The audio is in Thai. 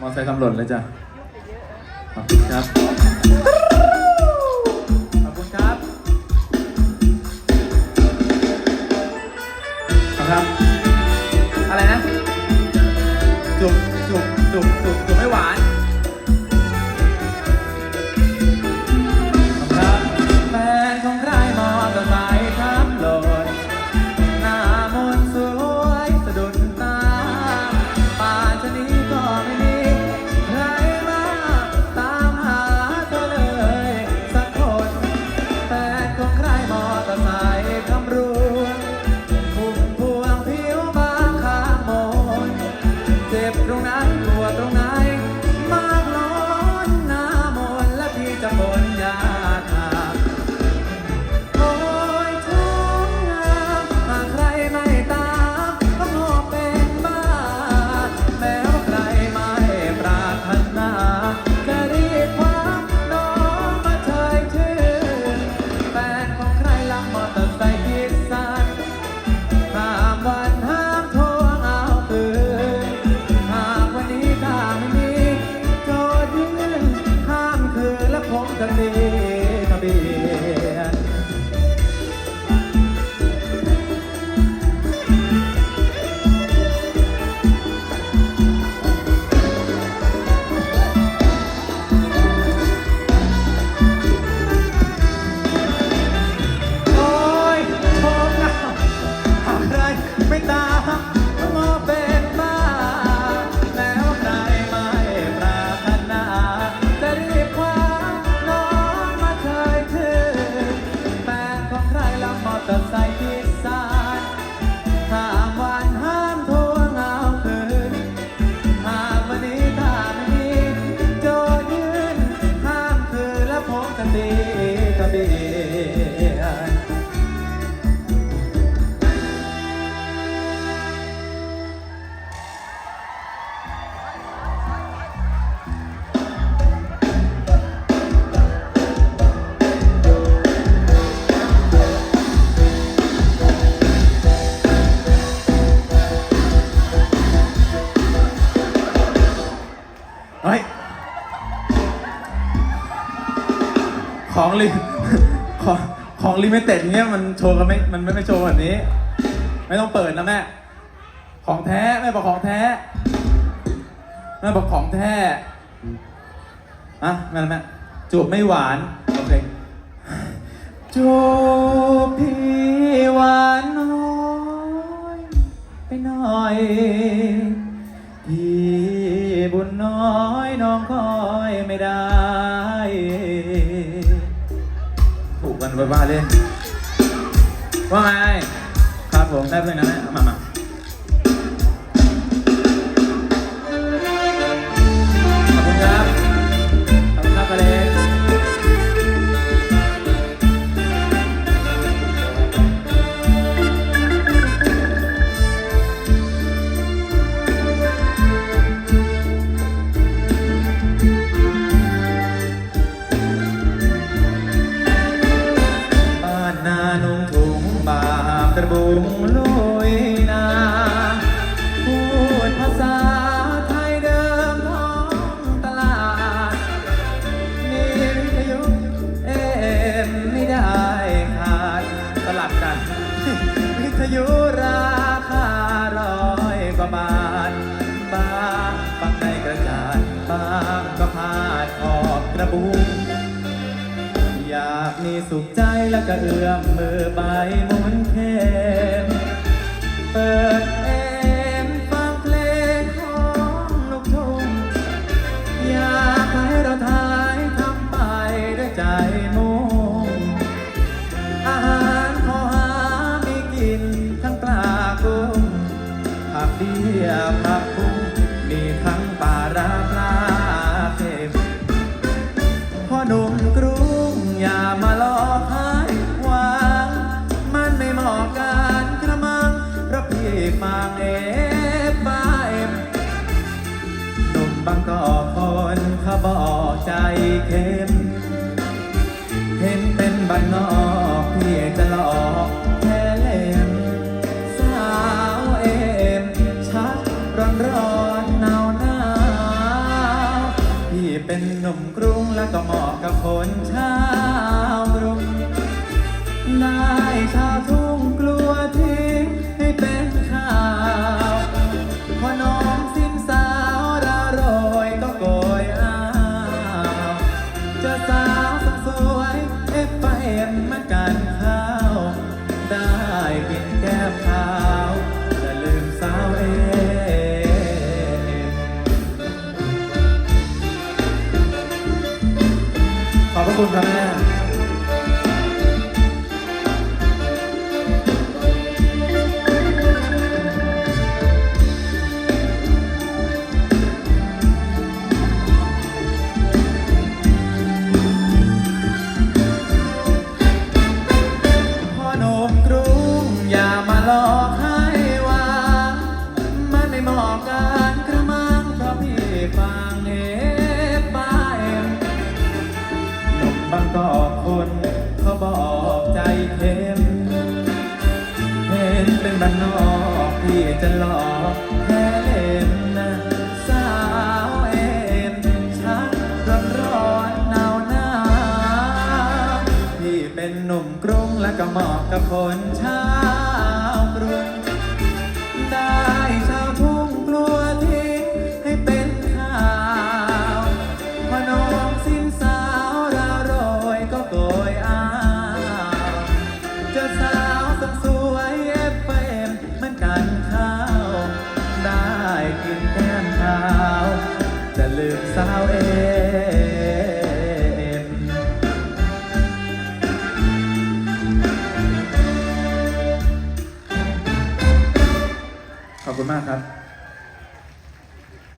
มอไซค์ตำรวจเลยจ้ะ ขอบคุณครับ ขอบคุณครับ ขอบคุณครับ Thank you. ของลิของของลิมิเต็ดเนี้ยมันโชว์กันไม่มันไม่โชว์แบบนี้ ไม่ต้องเปิดนะแม่ ของแท้แม่บอกของแท้แม่บอกของแท้อะแม่แม่จูบไม่หวานโอเคจูบพี่หวานน้อยไปหน่อยพี่บุญน้อยน้องคอยไม่ได้ันไปว่าเล่น ว่าไง ครับผมได้เพื่อนนะแมมามา สุขใจแล้วก็เอื้อมมือไปหมุนเท มเห็นเป็นบ้านนอกพี่จะหลอกแค่เล่นสาวเอ็มชัดร้อนร้อนหนาวหนาวพี่เป็นหนุ่มกรุงแล้วก็เหมาะกับคนชาวกรุงนด้ชาวทุ่ Thank you. บ้านนอกพี่จะหลอกแค่เล่นนะสาวเอ็นชักร้อนร้อนหนาวหนาวพี่เป็นหนุ่มกรุงและก็เหมาะกับคนชาวกรุง ขอบคุณมากครับ